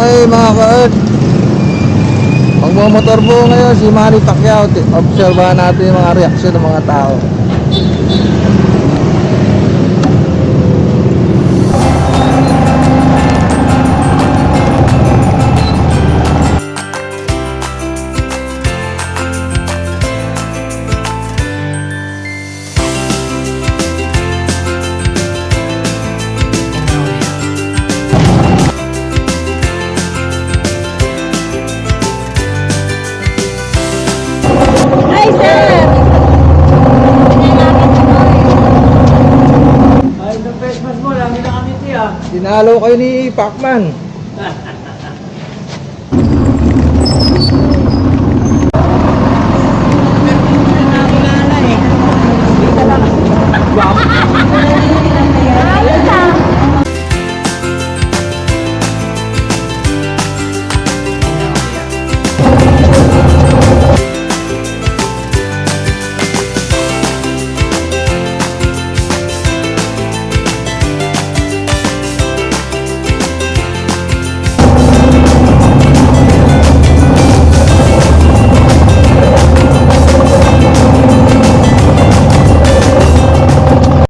Okay mga ka-earth. Magmamotor po ngayon si Manny Pacquiao. Obserbahan natin yung mga reaksyon ng mga tao. Dinalo kayo ni Pacman.